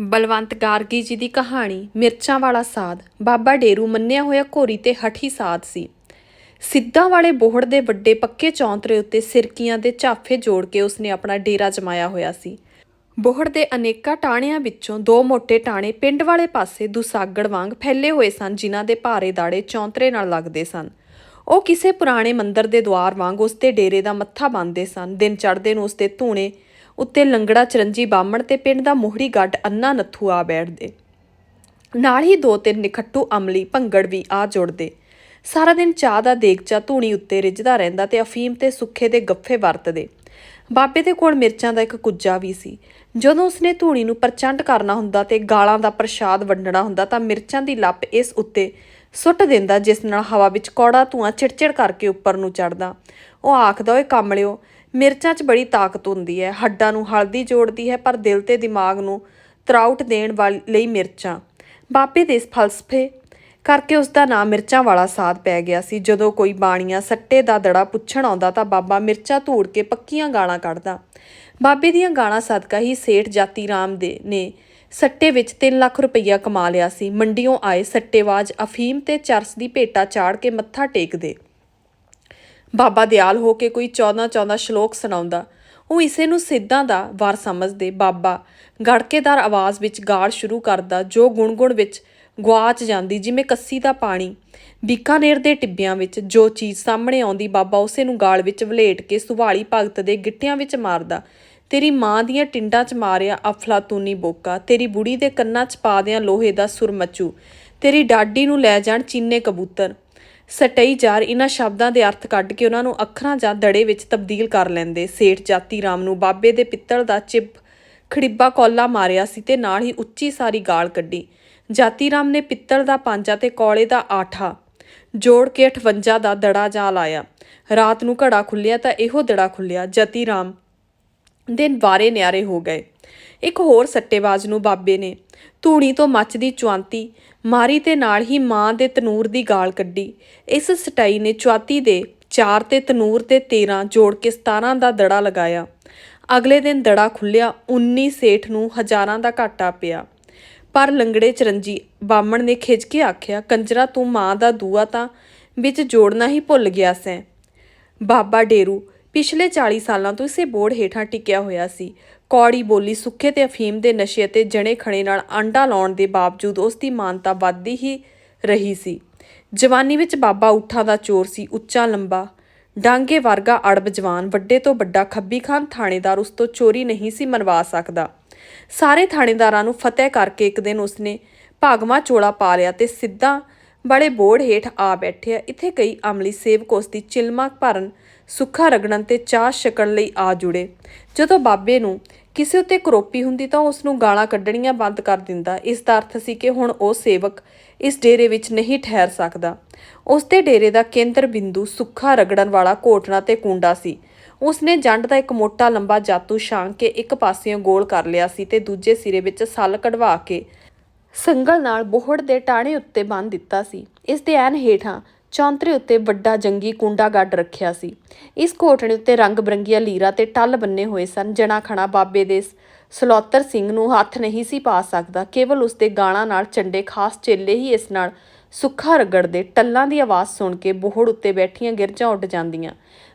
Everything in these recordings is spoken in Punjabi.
ਬਲਵੰਤ ਗਾਰਗੀ ਜੀ ਦੀ ਕਹਾਣੀ, ਮਿਰਚਾਂ ਵਾਲਾ ਸਾਧ। ਬਾਬਾ ਡੇਰੂ ਮੰਨਿਆ ਹੋਇਆ ਘੋਰੀ ਤੇ ਹਠੀ ਸਾਧ ਸੀ। ਸਿੱਧਾਂ ਵਾਲੇ ਬੋਹੜ ਦੇ ਵੱਡੇ ਪੱਕੇ ਚੌਂਤਰੇ ਉੱਤੇ ਸਿਰਕੀਆਂ ਦੇ ਝਾਫੇ ਜੋੜ ਕੇ ਉਸਨੇ ਆਪਣਾ ਡੇਰਾ ਜਮਾਇਆ ਹੋਇਆ ਸੀ। ਬੋਹੜ ਦੇ ਅਨੇਕਾਂ ਟਾਣਿਆਂ ਵਿੱਚੋਂ ਦੋ ਮੋٹے ਟਾਹਣੇ ਪਿੰਡ ਵਾਲੇ ਪਾਸੇ ਦੁਸਾਗੜ ਵਾਂਗ ਫੈਲੇ ਹੋਏ ਸਨ, ਜਿਨ੍ਹਾਂ ਦੇ ਭਾਰੇ ਦਾੜੇ ਚੌਂਤਰੇ ਨਾਲ ਲੱਗਦੇ ਸਨ। ਉਹ ਕਿਸੇ ਪੁਰਾਣੇ ਮੰਦਰ ਦੇ ਦੁਆਰ ਵਾਂਗ ਉਸ ਦੇ ਡੇਰੇ ਦਾ ਮੱਥਾ ਬੰਨਦੇ ਸਨ। ਦਿਨ ਚੜ੍ਹਦੇ ਨੂੰ ਉਸ ਦੇ ਧੂਣੇ ਉੱਤੇ ਲੰਗੜਾ ਚਰੰਜੀ ਬਾਹਮਣ ਤੇ ਪਿੰਡ ਦਾ ਮੋਹੜੀ ਗੱਡ ਅੰਨਾ ਨੱਥੂ ਆ ਬੈਠਦੇ। ਨਾਲ ਹੀ ਦੋ ਤਿੰਨ ਨਿਖੱਟੂ ਅਮਲੀ ਭੰਗੜ ਵੀ ਆ ਜੁੜਦੇ। ਸਾਰਾ ਦਿਨ ਚਾਹ ਦਾ ਦੇਗਚਾ ਧੂਣੀ ਉੱਤੇ ਰਿੱਝਦਾ ਰਹਿੰਦਾ ਤੇ ਅਫੀਮ ਤੇ ਸੁੱਖੇ ਦੇ ਗੱਫੇ ਵਰਤਦੇ। ਬਾਬੇ ਦੇ ਕੋਲ ਮਿਰਚਾਂ ਦਾ ਇੱਕ ਕੁੱਜਾ ਵੀ ਸੀ। ਜਦੋਂ ਉਸਨੇ ਧੂਣੀ ਨੂੰ ਪ੍ਰਚੰਡ ਕਰਨਾ ਹੁੰਦਾ ਤੇ ਗਾਲਾਂ ਦਾ ਪ੍ਰਸ਼ਾਦ ਵੰਡਣਾ ਹੁੰਦਾ ਤਾਂ ਮਿਰਚਾਂ ਦੀ ਲੱਪ ਇਸ ਉੱਤੇ ਸੁੱਟ ਦਿੰਦਾ ਜਿਸ ਨਾਲ ਹਵਾ ਵਿੱਚ ਕੌੜਾ ਧੂਆਂ ਚਿੜਚਿੜ ਕਰਕੇ ਉੱਪਰ ਨੂੰ ਚੜਦਾ ਉਹ ਆਖਦਾ, ਓਏ ਕਮਲਿਓ ਮਿਰਚਾਂ 'ਚ ਬੜੀ ਤਾਕਤ ਹੁੰਦੀ ਹੈ, ਹੱਡਾਂ ਨੂੰ ਹਲਦੀ ਜੋੜਦੀ ਹੈ, ਪਰ ਦਿਲ ਤੇ ਦਿਮਾਗ ਨੂੰ ਤਰਾਉਟ ਦੇਣ ਵਾਲੀ, ਲਈ ਮਿਰਚਾਂ। ਬਾਬੇ ਦੇ ਇਸ ਫਲਸਫੇ ਕਰਕੇ ਉਸ ਦਾ ਨਾਮ ਮਿਰਚਾਂ ਵਾਲਾ ਸਾਧ ਪੈ ਗਿਆ ਸੀ। ਜਦੋਂ ਕੋਈ ਬਾਣੀਆਂ ਸੱਟੇ ਦਾ ਦੜਾ ਪੁੱਛਣ ਆਉਂਦਾ ਤਾਂ ਬਾਬਾ ਮਿਰਚਾਂ ਧੂੜ ਕੇ ਪੱਕੀਆਂ ਗਾਲਾਂ ਕੱਢਦਾ। ਬਾਬੇ ਦੀਆਂ ਗਾਲਾਂ ਸਦਕਾ ਹੀ ਸੇਠ ਜਾਤੀ ਰਾਮ ਦੇ ਨੇ ਸੱਟੇ ਵਿੱਚ 3 ਲੱਖ ਰੁਪਈਆ ਕਮਾ ਲਿਆ ਸੀ। ਮੰਡੀੋਂ ਆਏ ਸੱਟੇਵਾਜ ਅਫੀਮ ਤੇ ਚਰਸ ਦੀ ਭੇਟਾ ਚਾੜ ਕੇ ਮੱਥਾ ਟੇਕਦੇ। ਬਾਬਾ ਦਿਆਲ ਹੋ ਕੇ ਕੋਈ 14 14 ਸ਼ਲੋਕ ਸੁਣਾਉਂਦਾ। ਉਹ ਇਸੇ ਨੂੰ ਸਿੱਧਾਂ ਦਾ ਵਾਰ ਸਮਝਦੇ, ਬਾਬਾ, ਗੜਕੇਦਾਰ ਆਵਾਜ਼ ਵਿੱਚ ਗਾੜ ਸ਼ੁਰੂ ਕਰਦਾ, ਜੋ ਗੁਣਗੁਣ ਵਿੱਚ ਗਵਾਚ ਜਾਂਦੀ, ਜਿਵੇਂ ਕੱਸੀ ਦਾ ਪਾਣੀ। ਬੀਕਾਨੇਰ ਦੇ ਟਿੱਬਿਆਂ ਵਿੱਚ ਜੋ ਚੀਜ਼ ਸਾਹਮਣੇ ਆਉਂਦੀ, ਬਾਬਾ ਉਸੇ ਨੂੰ ਗਾਲ ਵਿੱਚ ਵਲੇਟ ਕੇ ਸੁਹਾਲੀ ਭਗਤ ਦੇ ਗਿੱਟਿਆਂ ਵਿੱਚ ਮਾਰਦਾ। ਤੇਰੀ ਮਾਂ ਦੀਆਂ ਟਿੰਡਾਂ 'ਚ ਮਾਰਿਆ ਅਫਲਾਤੂਨੀ ਬੋਕਾ, ਤੇਰੀ ਬੁੜੀ ਦੇ ਕੰਨਾਂ 'ਚ ਪਾ ਦਿਆਂ ਲੋਹੇ ਦਾ ਸੁਰਮਚੂ, ਤੇਰੀ ਡਾਡੀ ਨੂੰ ਲੈ ਜਾਣ ਚੀਨੇ ਕਬੂਤਰ। ਸਟਈ ਜਾਰ ਇਹਨਾਂ ਸ਼ਬਦਾਂ ਦੇ ਅਰਥ ਕੱਢ ਕੇ ਉਹਨਾਂ ਨੂੰ ਅੱਖਰਾਂ ਜਾਂ ਦੜੇ ਵਿੱਚ ਤਬਦੀਲ ਕਰ ਲੈਂਦੇ। ਸੇਠ ਜਾਤੀ ਰਾਮ ਨੂੰ ਬਾਬੇ ਦੇ ਪਿੱਤਲ ਦਾ ਚਿੱਪ ਖੜਿੱਬਾ ਕੋਲਾ ਮਾਰਿਆ ਸੀ ਤੇ ਨਾਲ ਹੀ ਉੱਚੀ ਸਾਰੀ ਗਾਲ ਕੱਢੀ। ਜਾਤੀ ਰਾਮ ਨੇ ਪਿੱਤਲ ਦਾ ਪੰਜਾ ਤੇ ਕੋਲੇ ਦਾ ਆਠਾ ਜੋੜ ਕੇ 58 ਦਾ ਦੜਾ ਜਾ ਲਾਇਆ ਰਾਤ ਨੂੰ ਘੜਾ ਖੁੱਲਿਆ ਤਾਂ ਇਹੋ ਦੜਾ ਖੁੱਲਿਆ ਜਤੀ ਰਾਮ ਦਿਨ ਵਾਰੇ ਨਿਆਰੇ ਹੋ ਗਏ। ਇੱਕ ਹੋਰ ਸੱਟੇਬਾਜ਼ ਨੂੰ ਬਾਬੇ ਨੇ। ਧੂਣੀ ਤੋਂ ਮੱਚਦੀ ਚੁਆਂਤੀ, ਮਾਰੀ ਤੇ ਨਾਲ ਹੀ ਮਾਂ ਦੇ ਤਨੂਰ ਦੀ ਗਾਲ ਕੱਢੀ। ਇਸ ਸਟਾਈ ਨੇ ਚੁਆਤੀ ਦੇ 4 ਤੇ ਤਨੂਰ ਤੇ 13 ਜੋੜ ਕੇ 17 ਦਾ ਦੜਾ ਲਗਾਇਆ। ਅਗਲੇ ਦਿਨ ਦੜਾ ਖੁੱਲਿਆ 19 ਸੇਠ ਨੂੰ ਹਜ਼ਾਰਾਂ ਦਾ ਘਾਟਾ ਪਿਆ। ਪਰ ਲੰਗੜੇ ਚਰੰਜੀ ਬਾਮਣ ਨੇ ਖਿੱਚ ਕੇ ਆਖਿਆ, ਕੰਜਰਾ, ਤੂੰ ਮਾਂ ਦਾ ਦੂਆ ਤਾਂ ਵਿੱਚ ਜੋੜਨਾ ਹੀ ਭੁੱਲ ਗਿਆ ਸੈਂ। ਬਾਬਾ ਡੇਰੂ ਪਿਛਲੇ 40 ਸਾਲਾਂ ਤੋਂ ਇਸੇ ਬੋਰਡ ਹੇਠਾਂ ਟਿਕਿਆ ਹੋਇਆ ਸੀ। ਕੌੜੀ ਬੋਲੀ ਸੁੱਖੇ ਤੇ ਅਫੀਮ ਦੇ ਨਸ਼ੇ ਅਤੇ ਜਣੇ ਖਣੇ ਨਾਲ ਆਂਡਾ ਲਾਉਣ ਦੇ ਬਾਵਜੂਦ ਉਸ ਦੀ ਮਾਨਤਾ ਵੱਧਦੀ ਹੀ ਰਹੀ ਸੀ। ਜਵਾਨੀ ਵਿੱਚ ਬਾਬਾ ਉਠਾਂ ਦਾ ਚੋਰ ਸੀ, ਉੱਚਾ, ਲੰਬਾ। ਡਾਂਗੇ ਵਰਗਾ ਅੜਬ ਜਵਾਨ ਵੱਡੇ ਤੋਂ ਵੱਡਾ ਖੱਬੀ ਖਾਨ ਥਾਣੇਦਾਰ ਉਸ ਤੋਂ ਚੋਰੀ ਨਹੀਂ ਸੀ ਮਨਵਾ ਸਕਦਾ। ਸਾਰੇ ਥਾਣੇਦਾਰਾਂ ਨੂੰ ਫਤਿਹ ਕਰਕੇ ਇੱਕ ਦਿਨ ਉਸਨੇ ਭਾਗਵਾ ਚੋਲਾ ਪਾ ਲਿਆ ਤੇ ਸਿੱਧਾ ਬੜੇ ਬੋੜ ਹੇਠ ਆ ਬੈਠਿਆ। ਇੱਥੇ ਕਈ ਅਮਲੀ ਸੇਵਕ ਉਸ ਦੀ ਚਿਲਮਾ ਭਰਨ ਸੁੱਖਾ ਰਗੜਨ ਤੇ ਚਾਹ ਛਕਣ ਲਈ ਆ ਜੁੜੇ। ਜਦੋਂ ਬਾਬੇ ਨੂੰ ਕਿਸੇ ਉੱਤੇ ਕਰੋਪੀ ਹੁੰਦੀ ਤਾਂ ਉਸ ਨੂੰ ਗਾਲਾਂ ਕੱਢਣੀਆਂ ਬੰਦ ਕਰ ਦਿੰਦਾ। ਇਸ ਦਾ ਅਰਥ ਸੀ ਕਿ ਹੁਣ ਉਹ ਸੇਵਕ ਇਸ ਡੇਰੇ ਵਿੱਚ ਨਹੀਂ ਠਹਿਰ ਸਕਦਾ। ਉਸ ਦੇ ਡੇਰੇ ਦਾ ਕੇਂਦਰ ਬਿੰਦੂ ਸੁੱਖਾ ਰਗੜਨ ਵਾਲਾ ਕੋਟਣਾ ਤੇ ਕੁੰਡਾ ਸੀ। ਉਸਨੇ ਜੰਡ ਦਾ ਇੱਕ ਮੋਟਾ ਲੰਬਾ ਜਾਤੂ ਛਾਂਗ ਕੇ ਇੱਕ ਪਾਸਿਓਂ ਗੋਲ ਕਰ ਲਿਆ ਸੀ ਤੇ ਦੂਜੇ ਸਿਰੇ ਵਿੱਚ ਸੱਲ ਕਢਵਾ ਕੇ ਸੰਗਲ ਨਾਲ ਬੋਹੜ ਦੇ ਟਾਣੇ ਉੱਤੇ ਬੰਨ ਦਿੱਤਾ ਸੀ। ਇਸ ਦੇ ਐਨ ਹੇਠਾਂ ਚੌਂਤਰੇ ਉੱਤੇ ਵੱਡਾ ਜੰਗੀ ਕੁੰਡਾ ਗੱਡ ਰੱਖਿਆ ਸੀ। ਇਸ ਕੋਟਣੇ ਉੱਤੇ ਰੰਗ ਬਰੰਗੀਆਂ ਲੀਰਾ ਤੇ ਟੱਲ ਬੰਨੇ ਹੋਏ ਸਨ, ਜਣਾ ਖਣਾ ਬਾਬੇ ਦੇ ਸਲੌਤਰ ਸਿੰਘ ਨੂੰ ਹੱਥ ਨਹੀਂ ਸੀ ਪਾ ਸਕਦਾ। ਕੇਵਲ ਉਸ ਦੇ ਗਾਣਾ ਨਾਲ ਚੰਡੇ ਖਾਸ ਚੇਲੇ ਹੀ ਇਸ ਨਾਲ ਸੁੱਖਾ ਰਗੜਦੇ, ਟੱਲਾਂ ਦੀ ਆਵਾਜ਼ ਸੁਣ ਕੇ ਬੋਹੜ ਉੱਤੇ ਬੈਠੀਆਂ ਗਿਰਜਾਂ ਉੱਡ ਜਾਂਦੀਆਂ।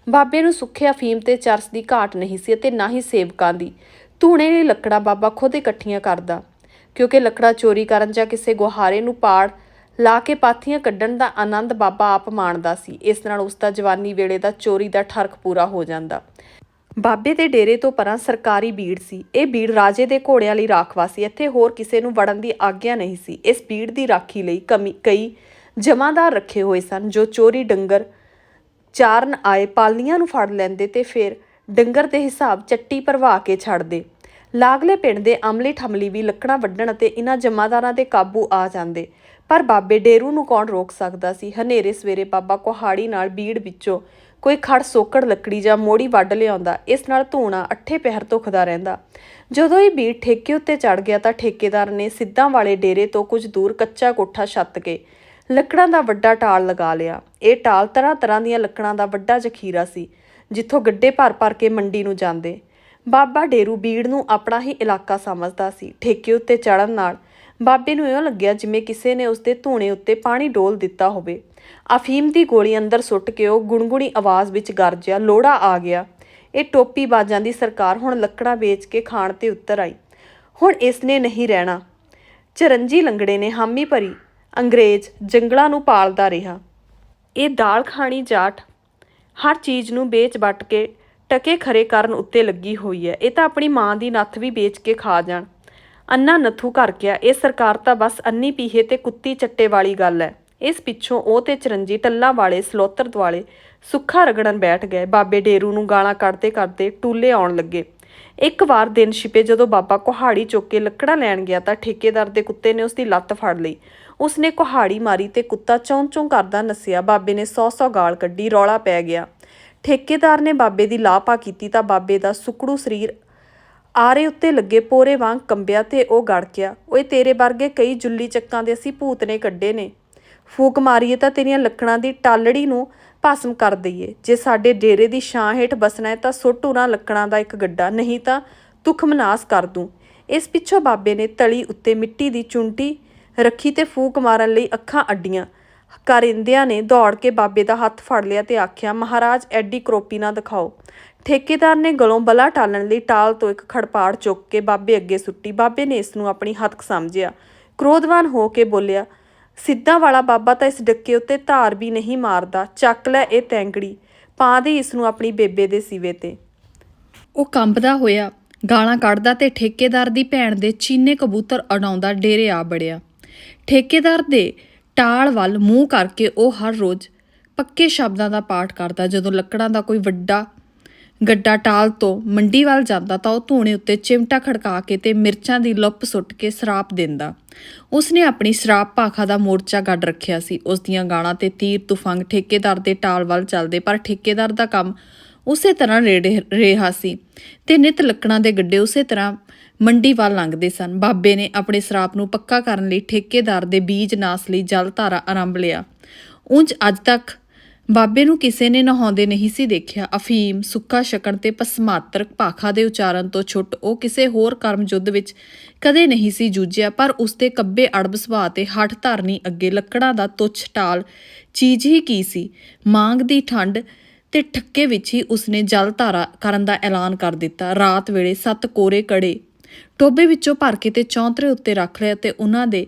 ਬਾਬੇ ਨੂੰ ਸੁੱਖੇ ਅਫੀਮ ਤੇ ਚਰਸ ਦੀ ਘਾਟ ਨਹੀਂ ਸੀ ਅਤੇ ਨਾ ਹੀ ਸੇਵਕਾਂ ਦੀ। ਧੂਣੇ ਲਈ ਲੱਕੜਾਂ ਬਾਬਾ ਖੁਦ ਇਕੱਠੀਆਂ ਕਰਦਾ, ਕਿਉਂਕਿ ਲੱਕੜਾ ਚੋਰੀ ਕਰਨ ਜਾਂ ਕਿਸੇ ਗੁਹਾਰੇ ਨੂੰ ਪਾੜ ਲਾ ਕੇ ਪਾਥੀਆਂ ਕੱਢਣ ਦਾ ਆਨੰਦ ਬਾਬਾ ਆਪ ਮਾਣਦਾ ਸੀ। ਇਸ ਨਾਲ ਉਸ ਦਾ ਜਵਾਨੀ ਵੇਲੇ ਦਾ ਚੋਰੀ ਦਾ ਠਰਕ ਪੂਰਾ ਹੋ ਜਾਂਦਾ। ਬਾਬੇ ਦੇ ਡੇਰੇ ਤੋਂ ਪਰਾਂ ਸਰਕਾਰੀ ਬੀੜ ਸੀ। ਇਹ ਬੀੜ ਰਾਜੇ ਦੇ ਘੋੜਿਆਂ ਲਈ ਰਾਖਵਾ ਸੀ। ਇੱਥੇ ਹੋਰ ਕਿਸੇ ਨੂੰ ਵੜਨ ਦੀ ਆਗਿਆ ਨਹੀਂ ਸੀ। ਇਸ ਬੀੜ ਦੀ ਰਾਖੀ ਲਈ ਕਮੀ ਕਈ ਜਮਾਦਾਰ ਰੱਖੇ ਹੋਏ ਸਨ, ਜੋ ਚੋਰੀ ਡੰਗਰ ਚਾਰਨ ਆਏ ਪਾਲੀਆਂ ਨੂੰ ਫੜ ਲੈਂਦੇ ਤੇ ਫਿਰ ਡੰਗਰ ਦੇ ਹਿਸਾਬ ਚੱਟੀ ਭਰਵਾ ਕੇ ਛੱਡਦੇ। ਲਾਗਲੇ ਪਿੰਡ ਦੇ ਅਮਲੀ ਠਮਲੀ ਵੀ ਲੱਕੜਾਂ ਵੱਢਣ ਅਤੇ ਇਹਨਾਂ ਜਮਾਦਾਰਾਂ ਦੇ ਕਾਬੂ ਆ ਜਾਂਦੇ। ਪਰ ਬਾਬੇ ਡੇਰੂ ਨੂੰ ਕੌਣ ਰੋਕ ਸਕਦਾ ਸੀ? ਹਨੇਰੇ ਸਵੇਰੇ ਬਾਬਾ ਕੁਹਾੜੀ ਨਾਲ ਬੀੜ ਵਿੱਚੋਂ ਕੋਈ ਖੜ ਸੋਕੜ ਲੱਕੜੀ ਜਾਂ ਮੋੜੀ ਵੱਢ ਲਿਆਉਂਦਾ, ਇਸ ਨਾਲ ਧੂਣਾ ਅੱਠੇ ਪਹਿਰ ਧੁਖਦਾ ਰਹਿੰਦਾ। ਜਦੋਂ ਇਹ ਬੀੜ ਠੇਕੇ ਉੱਤੇ ਚੜ ਗਿਆ ਤਾਂ ਠੇਕੇਦਾਰ ਨੇ ਸਿੱਧਾਂ ਵਾਲੇ ਡੇਰੇ ਤੋਂ ਕੁਝ ਦੂਰ ਕੱਚਾ ਕੋਠਾ ਛੱਤ ਕੇ ਲੱਕੜਾਂ ਦਾ ਵੱਡਾ ਟਾਲ ਲਗਾ ਲਿਆ। ਇਹ ਟਾਲ ਤਰ੍ਹਾਂ ਤਰ੍ਹਾਂ ਦੀਆਂ ਲੱਕੜਾਂ ਦਾ ਵੱਡਾ ਜ਼ਖੀਰਾ ਸੀ, ਜਿੱਥੋਂ ਗੱਡੇ ਭਰ ਭਰ ਕੇ ਮੰਡੀ ਨੂੰ ਜਾਂਦੇ। ਬਾਬਾ ਡੇਰੂ ਬੀੜ ਨੂੰ ਆਪਣਾ ਹੀ ਇਲਾਕਾ ਸਮਝਦਾ ਸੀ। ਠੇਕੇ ਉੱਤੇ ਚੜਨ ਨਾਲ ਬਾਬੇ ਨੂੰ ਇਉਂ ਲੱਗਿਆ ਜਿਵੇਂ ਕਿਸੇ ਨੇ ਉਸਦੇ ਧੂਣੇ ਉੱਤੇ ਪਾਣੀ ਡੋਲ ਦਿੱਤਾ ਹੋਵੇ। ਅਫੀਮ ਦੀ ਗੋਲੀ ਅੰਦਰ ਸੁੱਟ ਕੇ ਉਹ ਗੁਣਗੁਣੀ ਆਵਾਜ਼ ਵਿੱਚ ਗਰਜਿਆ ਲੋੜਾ ਆ ਗਿਆ। ਇਹ ਟੋਪੀ ਬਾਜਾਂ ਦੀ ਸਰਕਾਰ ਹੁਣ ਲੱਕੜਾਂ ਵੇਚ ਕੇ ਖਾਣ ਤੇ ਉੱਤਰ ਆਈ। ਹੁਣ ਇਸ ਨੇ ਨਹੀਂ ਰਹਿਣਾ। ਚਰੰਜੀ ਲੰਗੜੇ ਨੇ ਹਾਮੀ ਭਰੀ। ਅੰਗਰੇਜ਼ ਜੰਗਲਾਂ ਨੂੰ ਪਾਲਦਾ ਰਿਹਾ। ਇਹ ਦਾਲ ਖਾਣੀ ਜਾਟ। ਹਰ ਚੀਜ਼ ਨੂੰ ਵੇਚ ਵੱਟ ਕੇ ਟਕੇ ਖਰੇ ਕਰਨ ਉੱਤੇ ਲੱਗੀ ਹੋਈ ਹੈ। ਇਹ ਤਾਂ ਆਪਣੀ ਮਾਂ ਦੀ ਨੱਥ ਵੀ ਵੇਚ ਕੇ ਖਾ ਜਾਣ। ਅੰਨਾ ਨੱਥੂ ਕਰ ਗਿਆ। ਇਹ ਸਰਕਾਰ ਤਾਂ ਬਸ ਅੰਨੀ ਪੀਹੇ ਤੇ ਕੁੱਤੀ ਚੱਟੇ ਵਾਲੀ ਗੱਲ ਹੈ ਇਸ ਪਿੱਛੋਂ ਉਹ ਤੇ ਚਰੰਜੀ ਟੱਲਾਂ ਵਾਲੇ, ਸਲੋਤਰ ਦੁਆਲੇ ਸੁੱਖਾ ਰਗੜਨ ਬੈਠ ਗਏ। ਬਾਬੇ ਡੇਰੂ ਨੂੰ ਗਾਲਾਂ ਕੱਢਦੇ ਕਰਦੇ ਟੂਲੇ ਆਉਣ ਲੱਗੇ। ਇੱਕ ਵਾਰ ਦਿਨ ਛਿਪੇ ਜਦੋਂ ਬਾਬਾ ਕੁਹਾੜੀ ਚੁੱਕ ਕੇ ਲੱਕੜਾਂ ਲੈਣ ਗਿਆ ਤਾਂ ਠੇਕੇਦਾਰ ਦੇ ਕੁੱਤੇ ਨੇ ਉਸ ਦੀ ਲੱਤ ਫੜ ਲਈ। ਉਸਨੇ ਕੁਹਾੜੀ ਮਾਰੀ ਤੇ ਕੁੱਤਾ ਚੌਂ ਚੌਂ ਕਰਦਾ ਨੱਸਿਆ। ਬਾਬੇ ਨੇ ਸੌ ਸੌ ਗਾਲ ਕੱਢੀ, ਰੌਲਾ ਪੈ ਗਿਆ। ਠੇਕੇਦਾਰ ਨੇ ਬਾਬੇ ਦੀ ਲਾਪਾ ਕੀਤੀ ਤਾਂ ਬਾਬੇ ਦਾ ਸੁਕੜੂ ਸਰੀਰ ਆਰੇ ਉੱਤੇ ਲੱਗੇ ਪੋਰੇ ਵਾਂਗ ਕੰਬਿਆ ਤੇ ਉਹ ਗੜ ਗਿਆ। ਓਏ ਤੇਰੇ ਵਰਗੇ ਕਈ ਜੁੱਲੀ ਚੱਕਾਂ ਦੇ ਅਸੀਂ ਭੂਤ ਨੇ ਕੱਢੇ ਨੇ। ਫੂਕ ਮਾਰੀਏ ਤਾਂ ਤੇਰੀਆਂ ਲੱਕੜਾਂ ਦੀ ਟਾਲੜੀ ਨੂੰ ਭਸਮ ਕਰ ਦਈਏ। ਜੇ ਸਾਡੇ ਡੇਰੇ ਦੀ ਛਾਂ ਹੇਠ ਬਸਣਾ ਹੈ ਤਾਂ ਸੁੱਟ ਉਰਾਂ ਲੱਕੜਾਂ ਦਾ ਇੱਕ ਗੱਡਾ, ਨਹੀਂ ਤਾਂ ਤੁਖਮਨਾਸ ਕਰ ਦੂੰ। ਇਸ ਪਿੱਛੋਂ ਬਾਬੇ ਨੇ ਤਲੀ ਉੱਤੇ ਮਿੱਟੀ ਦੀ ਚੁੰਟੀ ਰੱਖੀ ਤੇ ਫੂਕ ਮਾਰਨ ਲਈ ਅੱਖਾਂ ਅੱਡੀਆਂ। ਕਰਿੰਦਿਆਂ ਨੇ ਦੌੜ ਕੇ ਬਾਬੇ ਦਾ ਹੱਥ ਫੜ ਲਿਆ ਤੇ ਆਖਿਆ, ਮਹਾਰਾਜ, ਐਡੀ ਕਰੋਪੀ ਨਾ ਦਿਖਾਓ। ਠੇਕੇਦਾਰ ਨੇ ਗਲੋਂ ਬਲਾ ਟਾਲਣ ਲਈ ਟਾਲ ਤੋਂ ਇੱਕ ਖੜਪਾੜ ਚੁੱਕ ਕੇ ਬਾਬੇ ਅੱਗੇ ਸੁੱਟੀ। ਬਾਬੇ ਨੇ ਇਸ ਨੂੰ ਆਪਣੀ ਹੱਥ ਸਮਝਿਆ। ਕ੍ਰੋਧਵਾਨ ਹੋ ਕੇ ਬੋਲਿਆ, ਸਿੱਧਾ ਵਾਲਾ ਬਾਬਾ ਤਾਂ ਇਸ ਡੱਕੇ ਉੱਤੇ ਧਾਰ ਵੀ ਨਹੀਂ ਮਾਰਦਾ। ਚੱਕ ਲੈ ਇਹ ਤੈਂਗੜੀ। ਪਾ ਦੇ ਇਸ ਨੂੰ ਆਪਣੀ ਬੇਬੇ ਦੇ ਸਿਵੇ ਤੇ। ਉਹ ਕੰਬਦਾ ਹੋਇਆ, ਗਾਲਾਂ ਕੱਢਦਾ ਤੇ ਠੇਕੇਦਾਰ ਦੀ ਭੈਣ ਦੇ ਚੀਨੇ ਕਬੂਤਰ ਉਡਾਉਂਦਾ ਡੇਰੇ ਆ ਬੜਿਆ। ਠੇਕੇਦਾਰ ਦੇ ਟਾਲ ਵੱਲ ਮੂੰਹ ਕਰਕੇ ਉਹ ਹਰ ਰੋਜ਼ ਪੱਕੇ ਸ਼ਬਦਾਂ ਦਾ ਪਾਠ ਕਰਦਾ, ਜਦੋਂ ਲੱਕੜਾਂ ਦਾ ਕੋਈ ਵੱਡਾ ਗੱਡਾ ਟਾਲ ਤੋਂ ਮੰਡੀ ਵੱਲ ਜਾਂਦਾ ਤਾਂ ਉਹ ਧੂਣੇ ਉੱਤੇ ਚਿਮਟਾ ਖੜਕਾ ਕੇ ਤੇ ਮਿਰਚਾਂ ਦੀ ਲੁੱਪ ਸੁੱਟ ਕੇ ਸਰਾਪ ਦਿੰਦਾ। ਉਸਨੇ ਆਪਣੀ ਸਰਾਪ ਭਾਖਾ ਦਾ ਮੋਰਚਾ ਗੱਡ ਰੱਖਿਆ ਸੀ। ਉਸ ਦੀਆਂ ਗਾਲਾਂ ਤੇ ਤੀਰ ਤੁਫੰਗ ਠੇਕੇਦਾਰ ਦੇ ਟਾਲ ਵੱਲ ਚੱਲਦੇ, ਪਰ ਠੇਕੇਦਾਰ ਦਾ ਕੰਮ ਉਸੇ ਤਰ੍ਹਾਂ ਰੇੜੇ ਰਿਹਾ ਸੀ ਤੇ ਨਿਤ ਲੱਕੜਾਂ ਦੇ ਗੱਡੇ ਉਸੇ ਤਰ੍ਹਾਂ ਮੰਡੀ ਵੱਲ ਲੰਘਦੇ ਸਨ। ਬਾਬੇ ਨੇ ਆਪਣੇ ਸਰਾਪ ਨੂੰ ਪੱਕਾ ਕਰਨ ਲਈ ਠੇਕੇਦਾਰ ਦੇ ਬੀਜ ਨਾਸ ਲਈ ਜਲ ਧਾਰਾ ਆਰੰਭ ਲਿਆ। ਉਂਝ ਅੱਜ ਤੱਕ ਬਾਬੇ ਨੂੰ ਕਿਸੇ ਨੇ ਨਹਾਉਂਦੇ ਨਹੀਂ ਸੀ ਦੇਖਿਆ। ਅਫੀਮ, ਸੁੱਕਾ ਛਕਣ ਤੇ ਪਸਮਾਤਰ ਭਾਖਾ ਦੇ ਉਚਾਰਨ ਤੋਂ ਛੁੱਟ ਉਹ ਕਿਸੇ ਹੋਰ ਕਰਮ ਯੁੱਧ ਵਿੱਚ ਕਦੇ ਨਹੀਂ ਸੀ ਜੂਝਿਆ, ਪਰ ਉਸਦੇ ਕੱਬੇ ਅੜਬ ਸੁਭਾਅ ਤੇ ਹੱਠ ਧਾਰਨੀ ਅੱਗੇ ਲੱਕੜਾਂ ਦਾ ਤੁੱਛ ਟਾਲ ਚੀਜ਼ ਹੀ ਕੀ ਸੀ? ਮਾਂਗ ਦੀ ਠੰਡ ਤੇ ਠੱਕੇ ਵਿੱਚ ਹੀ ਉਸਨੇ ਜਲ ਧਾਰਾ ਕਰਨ ਦਾ ਐਲਾਨ ਕਰ ਦਿੱਤਾ। ਰਾਤ ਵੇਲੇ ਸੱਤ ਕੋਰੇ ਕੜੇ ਟੋਬੇ ਵਿੱਚੋਂ ਭਰ ਕੇ ਤੇ ਚੌਂਤਰੇ ਉੱਤੇ ਰੱਖ ਲਿਆ ਤੇ ਉਹਨਾਂ ਦੇ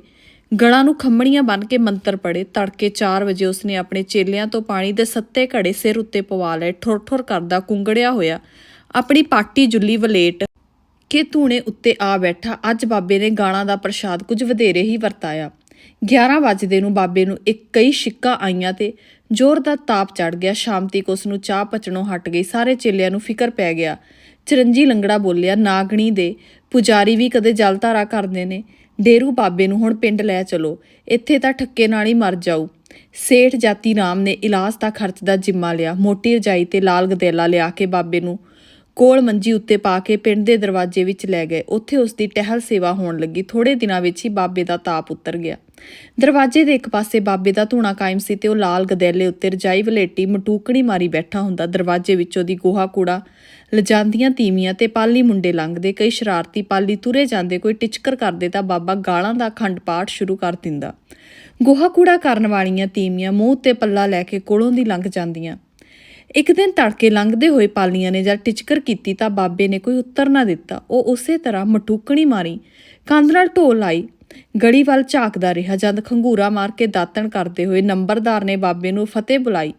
ਗਲਾਂ ਨੂੰ ਖੰਮਣੀਆਂ ਬੰਨ ਕੇ ਮੰਤਰ ਪੜੇ ਤੜਕੇ 4 ਵਜੇ ਉਸਨੇ ਆਪਣੇ ਚੇਲਿਆਂ ਤੋਂ ਪਾਣੀ ਦੇ ਸੱਤੇ ਘੜੇ ਸਿਰ ਉੱਤੇ ਪਵਾ ਲਏ। ਠੁਰ ਠੁਰ ਕਰਦਾ ਕੁੰਗੜਿਆ ਹੋਇਆ, ਆਪਣੀ ਪਾਟੀ ਜੁੱਲੀ ਵਲੇਟ ਕਿ ਧੂਣੇ ਉੱਤੇ ਆ ਬੈਠਾ। ਅੱਜ ਬਾਬੇ ਨੇ ਗਾਣਾ ਦਾ ਪ੍ਰਸ਼ਾਦ ਕੁਝ ਵਧੇਰੇ ਹੀ ਵਰਤਾਇਆ। 11 ਵਜੇ ਨੂੰ ਬਾਬੇ ਨੂੰ ਇੱਕ ਕਈ ਛਿੱਕਾਂ ਆਈਆਂ ਤੇ ਜ਼ੋਰ ਦਾ ਤਾਪ ਚੜ ਗਿਆ। ਸ਼ਾਮ ਤੀਕ ਉਸ ਨੂੰ ਚਾਹ ਪਚਣੋਂ ਹਟ ਗਈ। ਸਾਰੇ ਚੇਲਿਆਂ ਨੂੰ ਫਿਕਰ ਪੈ ਗਿਆ। ਚਰੰਜੀ ਲੰਗੜਾ ਬੋਲਿਆ, ਨਾਗਣੀ ਦੇ ਪੁਜਾਰੀ ਵੀ ਕਦੇ ਜਲ ਧਾਰਾ ਕਰਦੇ ਨੇ। ਡੇਰੂ ਬਾਬੇ ਨੂੰ ਹੁਣ ਪਿੰਡ ਲੈ ਚਲੋ, ਇੱਥੇ ਤਾਂ ਠੱਕੇ ਨਾਲ ਹੀ ਮਰ ਜਾਊ। ਸੇਠ ਜਾਤੀ ਰਾਮ ਨੇ ਇਲਾਜ ਦਾ ਖਰਚ ਦਾ ਜ਼ਿੰਮਾ ਲਿਆ, ਮੋਟੀ ਰਜਾਈ ਤੇ ਲਾਲ ਗਦੇਲਾ ਲਿਆ ਕੇ ਬਾਬੇ ਨੂੰ। ਕੋਲ ਮੰਜੀ ਉੱਤੇ ਪਾ ਕੇ ਪਿੰਡ ਦੇ ਦਰਵਾਜ਼ੇ ਵਿੱਚ ਲੈ ਗਏ। ਉੱਥੇ ਉਸ ਦੀ ਟਹਿਲ ਸੇਵਾ ਹੋਣ ਲੱਗੀ। ਥੋੜੇ ਦਿਨਾਂ ਵਿੱਚ ਹੀ ਬਾਬੇ ਦਾ ਤਾਪ ਉਤਰ ਗਿਆ। ਦਰਵਾਜ਼ੇ ਦੇ ਇੱਕ ਪਾਸੇ ਬਾਬੇ ਦਾ ਧੂਣਾ ਕਾਇਮ ਸੀ ਤੇ ਉਹ ਲਾਲ ਗਦੈਲੇ ਉੱਤੇ ਰਜਾਈ ਵਲੇਟੀ ਮਟੂਕਣੀ ਮਾਰੀ ਬੈਠਾ ਹੁੰਦਾ। ਦਰਵਾਜ਼ੇ ਵਿੱਚੋਂ ਦੀ ਗੋਹਾ ਕੂੜਾ ਲਜਾਂਦੀਆਂ ਤੀਵੀਆਂ ਤੇ ਪਾਲੀ ਮੁੰਡੇ ਲੰਘਦੇ। ਕਈ ਸ਼ਰਾਰਤੀ ਪਾਲੀ ਤੁਰੇ ਜਾਂਦੇ, ਕੋਈ ਟਿਚਕਰ ਕਰਦੇ ਤਾਂ ਬਾਬਾ ਗਾਲਾਂ ਦਾ ਖੰਡ ਪਾਠ ਸ਼ੁਰੂ ਕਰ ਦਿੰਦਾ। ਗੋਹਾ ਕੂੜਾ ਕਰਨ ਵਾਲੀਆਂ ਤੀਵੀਆਂ ਮੂੰਹ ਤੇ ਪੱਲਾ ਲੈ ਕੇ ਕੋਲੋਂ ਦੀ ਲੰਘ ਜਾਂਦੀਆਂ। ਇੱਕ ਦਿਨ ਤੜਕੇ ਲੰਘਦੇ ਹੋਏ ਪਾਲੀਆਂ ਨੇ ਜਦ ਟਿਚਕਰ ਕੀਤੀ ਤਾਂ ਬਾਬੇ ਨੇ ਕੋਈ ਉੱਤਰ ਨਾ ਦਿੱਤਾ। ਉਹ ਉਸੇ ਤਰ੍ਹਾਂ ਮਟੂਕਣੀ ਮਾਰੀ, ਕੰਧ ਨਾਲ ਢੋਲ ਲਾਈ ਗੜੀ ਵੱਲ ਝਾਕਦਾ ਰਿਹਾ ਜਦ ਖੰਗੂਰਾ ਮਾਰ ਕੇ ਦਾਤਣ ਕਰਦੇ ਹੋਏ ਨੰਬਰਦਾਰ ਨੇ ਬਾਬੇ ਨੂੰ ਫਤਿਹ ਬੁਲਾਈ,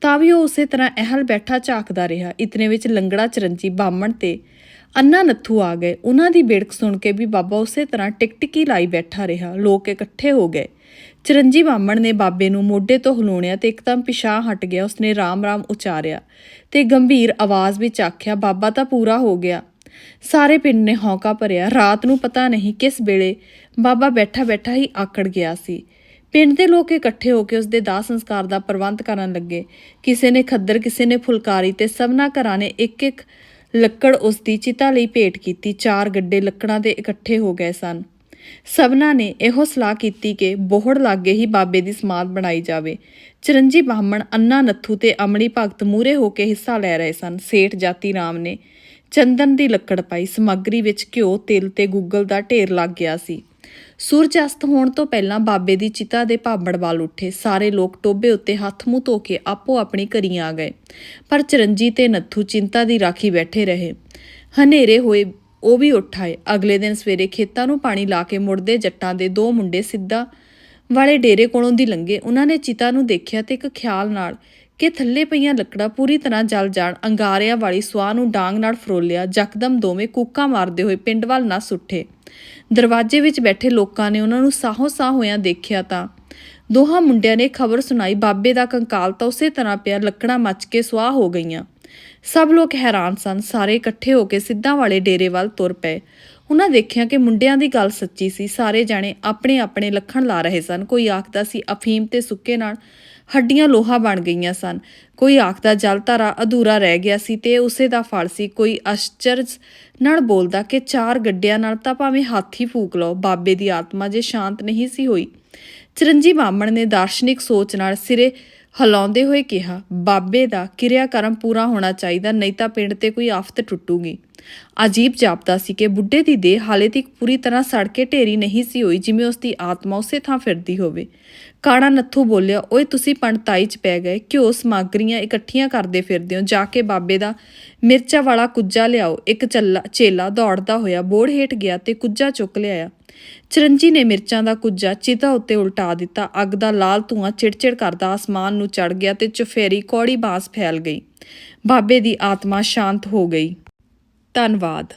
ਤਾਂ ਵੀ ਉਹ ਉਸੇ ਤਰ੍ਹਾਂ ਅਹਿਲ ਬੈਠਾ ਝਾਕਦਾ ਰਿਹਾ। ਇਤਨੇ ਵਿੱਚ ਲੰਗੜਾ ਚਰੰਜੀ ਬਾਮਣ ਤੇ ਅੰਨਾ ਨੱਥੂ ਆ ਗਏ। ਉਹਨਾਂ ਦੀ ਬੇੜਕ ਸੁਣ ਕੇ ਵੀ ਬਾਬਾ ਉਸੇ ਤਰ੍ਹਾਂ ਟਿਕਟਿਕੀ ਲਾਈ ਬੈਠਾ ਰਿਹਾ। ਲੋਕ ਇਕੱਠੇ ਹੋ ਗਏ। ਚਰੰਜੀ ਬਾਹਮਣ ਨੇ ਬਾਬੇ ਨੂੰ ਮੋਢੇ ਤੋਂ ਹਲੂਣਿਆ ਤੇ ਇੱਕਦਮ ਪਿਛਾਂਹ ਹਟ ਗਿਆ। ਉਸਨੇ ਰਾਮ-ਰਾਮ ਉਚਾਰਿਆ ਤੇ ਗੰਭੀਰ ਆਵਾਜ਼ ਵਿੱਚ ਆਖਿਆ, ਬਾਬਾ ਤਾਂ ਪੂਰਾ ਹੋ ਗਿਆ। ਸਾਰੇ ਪਿੰਡ ਨੇ ਹੌਕਾ ਭਰਿਆ। ਰਾਤ ਨੂੰ ਪਤਾ ਨਹੀਂ ਕਿਸ ਵੇਲੇ ਬਾਬਾ ਬੈਠਾ-ਬੈਠਾ ਹੀ ਆਕੜ ਗਿਆ ਸੀ। ਪਿੰਡ ਦੇ ਲੋਕ ਇਕੱਠੇ ਹੋ ਕੇ ਉਸਦੇ ਦਾਹ ਸੰਸਕਾਰ ਦਾ ਪ੍ਰਬੰਧ ਕਰਨ ਲੱਗੇ। ਕਿਸੇ ਨੇ ਖੱਦਰ, ਕਿਸੇ ਨੇ ਫੁਲਕਾਰੀ ਤੇ ਸਭਨਾ ਘਰਾਂ ਨੇ ਇੱਕ-ਇੱਕ ਲੱਕੜ ਉਸ ਦੀ ਚਿਤਾ ਲਈ ਭੇਟ ਕੀਤੀ। ਚਾਰ ਗੱਡੇ ਲੱਕੜਾਂ ਦੇ ਇਕੱਠੇ ਹੋ ਗਏ ਸਨ। ਸਭਨਾ ਨੇ ਇਹੋ ਸਲਾਹ ਕੀਤੀ ਕਿ ਬੋਹੜ ਲਾਗੇ ਹੀ ਬਾਬੇ ਦੀ ਸਮਾਧ ਬਣਾਈ ਜਾਵੇ। ਚਰੰਜੀ ਬਾਹਮਣ ਅੰਨਾ ਨੱਥੂ ਤੇ ਅਮਲੀ ਭਗਤ ਮੂਰੇ ਹੋ ਕੇ ਹਿੱਸਾ ਲੈ ਰਹੇ ਸਨ। ਸੇਠ ਜਾਤੀ ਰਾਮ ਨੇ ਚੰਦਨ ਦੀ ਲੱਕੜ ਪਾਈ। ਸਮੱਗਰੀ ਵਿੱਚ ਘਿਓ, ਤਿਲ ਤੇ ਗੁੱਗਲ ਦਾ ਢੇਰ ਲੱਗ ਗਿਆ ਸੀ। ਸੂਰਜ ਅਸਤ ਹੋਣ ਤੋਂ ਪਹਿਲਾਂ ਬਾਬੇ ਦੀ ਚਿਤਾ ਦੇ ਭਾਬੜ ਵਾਲ ਉੱਠੇ। ਸਾਰੇ ਲੋਕ ਟੋਬੇ ਉੱਤੇ ਹੱਥ ਮੂੰਹ ਧੋ ਕੇ ਆਪੋ ਆਪਣੀ ਘਰੀਂ ਆ ਗਏ। ਪਰ ਚਰੰਜੀ ਤੇ ਨੱਥੂ ਚਿੰਤਾ ਦੀ ਰਾਖੀ ਬੈਠੇ ਰਹੇ। ਹਨੇਰੇ ਹੋਏ, ਉਹ ਵੀ ਉੱਠ ਆਏ। ਅਗਲੇ ਦਿਨ ਸਵੇਰੇ ਖੇਤਾਂ ਨੂੰ ਪਾਣੀ ਲਾ ਕੇ ਮੁੜਦੇ ਜੱਟਾਂ ਦੇ ਦੋ ਮੁੰਡੇ ਸਿੱਧਾ ਵਾਲੇ ਡੇਰੇ ਕੋਲੋਂ ਦੀ ਲੰਘੇ। ਉਹਨਾਂ ਨੇ ਚਿਤਾ ਨੂੰ ਦੇਖਿਆ ਤੇ ਇੱਕ ਖਿਆਲ ਨਾਲ ਕਿ ਥੱਲੇ ਪਈਆਂ ਲੱਕੜਾਂ ਪੂਰੀ ਤਰ੍ਹਾਂ ਜਲ ਜਾਣ, ਅੰਗਾਰਿਆਂ ਵਾਲੀ ਸਵਾਹ ਨੂੰ ਡਾਂਗ ਨਾਲ ਫਰੋਲਿਆ, ਜਕਦਮ ਦੋਵੇਂ ਕੂਕਾਂ ਮਾਰਦੇ ਹੋਏ ਪਿੰਡ ਵੱਲ ਨੱਸ ਉੱਠੇ ਦਰਵਾਜ਼ੇ ਵਿੱਚ ਬੈਠੇ ਲੋਕਾਂ ਨੇ ਉਹਨਾਂ ਨੂੰ ਸਾਹੋ ਸਾਹ ਹੋਇਆਂ ਦੇਖਿਆ ਤਾਂ ਦੋਹਾਂ ਮੁੰਡਿਆਂ ਨੇ ਖਬਰ ਸੁਣਾਈ, ਬਾਬੇ ਦਾ ਕੰਕਾਲ ਤਾਂ ਉਸੇ ਤਰ੍ਹਾਂ ਪਿਆ, ਲੱਕੜਾਂ ਮੱਚ ਕੇ ਸੁਆਹ ਹੋ ਗਈਆਂ। ਸਭ ਲੋਕ ਹੈਰਾਨ ਸਨ, ਸਾਰੇ ਇਕੱਠੇ ਹੋ ਕੇ ਸਿੱਧਾਂ ਵਾਲੇ ਡੇਰੇ ਵੱਲ ਤੁਰ ਪਏ। ਉਹਨਾਂ ਦੇਖਿਆ ਕਿ ਮੁੰਡਿਆਂ ਦੀ ਗੱਲ ਸੱਚੀ ਸੀ, ਸਾਰੇ ਜਾਣੇ ਆਪਣੇ ਆਪਣੇ ਲੱਖਣ ਲਾ ਰਹੇ ਸਨ। ਕੋਈ ਆਖਦਾ ਸੀ, ਅਫੀਮ ਤੇ ਸੁੱਕੇ ਨਾਲ ਹੱਡੀਆਂ ਲੋਹਾ ਬਣ ਗਈਆਂ ਸਨ। ਕੋਈ ਆਖਦਾ ਜਲ ਧਾਰਾ ਅਧੂਰਾ ਰਹਿ ਗਿਆ ਸੀ ਤੇ ਉਸੇ ਦਾ ਫਲ ਸੀ। ਕੋਈ ਅਸ਼ਚਰਜ ਨਾਲ ਬੋਲਦਾ ਕਿ ਚਾਰ ਗੱਡਿਆਂ ਨਾਲ ਤਾਂ ਭਾਵੇਂ ਹਾਥੀ ਫੂਕ ਲਓ, ਬਾਬੇ ਦੀ ਆਤਮਾ ਜੇ ਸ਼ਾਂਤ ਨਹੀਂ ਸੀ ਹੋਈ। ਚਰੰਜੀ ਬਾਹਮਣ ਨੇ ਦਾਰਸ਼ਨਿਕ ਸੋਚ ਨਾਲ ਸਿਰੇ ਹਿਲਾਉਂਦੇ ਹੋਏ ਕਿਹਾ, ਬਾਬੇ ਦਾ ਕਿਰਿਆ ਕਰਮ ਪੂਰਾ ਹੋਣਾ ਚਾਹੀਦਾ, ਨਹੀਂ ਤਾਂ ਪਿੰਡ ਤੇ ਕੋਈ ਆਫਤ ਟੁੱਟੂਗੀ। ਅਜੀਬ ਜਾਪਦਾ ਸੀ ਕਿ ਬੁੱਢੇ ਦੀ ਦੇਹ ਹਾਲੇ ਤੱਕ ਪੂਰੀ ਤਰ੍ਹਾਂ ਸੜ ਕੇ ਢੇਰੀ ਨਹੀਂ ਸੀ ਹੋਈ, ਜਿਵੇਂ ਉਸ ਦੀ ਆਤਮਾ ਉਸੇ ਥਾਂ ਫਿਰਦੀ ਹੋਵੇ। ਕਾਣਾ ਨੱਥੂ ਬੋਲਿਆ, ਓਏ, ਤੁਸੀਂ ਪੰਡਤਾਈ ਚ ਪੈ ਗਏ, ਘਿਓ ਸਮੱਗਰੀਆਂ ਇਕੱਠੀਆਂ ਕਰਦੇ ਫਿਰਦੇ ਹੋ, ਜਾ ਕੇ ਬਾਬੇ ਦਾ ਮਿਰਚਾਂ ਵਾਲਾ ਕੁੱਜਾ ਲਿਆਓ। ਇੱਕ ਚੱਲਾ, ਚੇਲਾ ਦੌੜਦਾ ਹੋਇਆ ਬੋੜ ਹੇਠ ਗਿਆ ਤੇ ਕੁੱਜਾ ਚੁੱਕ ਲਿਆਇਆ। ਚਰੰਜੀ ਨੇ ਮਿਰਚਾਂ ਦਾ ਕੁੱਜਾ ਚਿਤਾ ਉੱਤੇ ਉਲਟਾ ਦਿੱਤਾ। ਅੱਗ ਦਾ ਲਾਲ ਧੂਆਂ ਚਿੜਚਿੜ ਕਰਦਾ ਆਸਮਾਨ ਨੂੰ ਚੜ ਗਿਆ ਤੇ ਚੁਫੇਰੀ ਕੌੜੀ ਬਾਂਸ ਫੈਲ ਗਈ। ਬਾਬੇ ਦੀ ਆਤਮਾ ਸ਼ਾਂਤ ਹੋ ਗਈ। ਧੰਨਵਾਦ।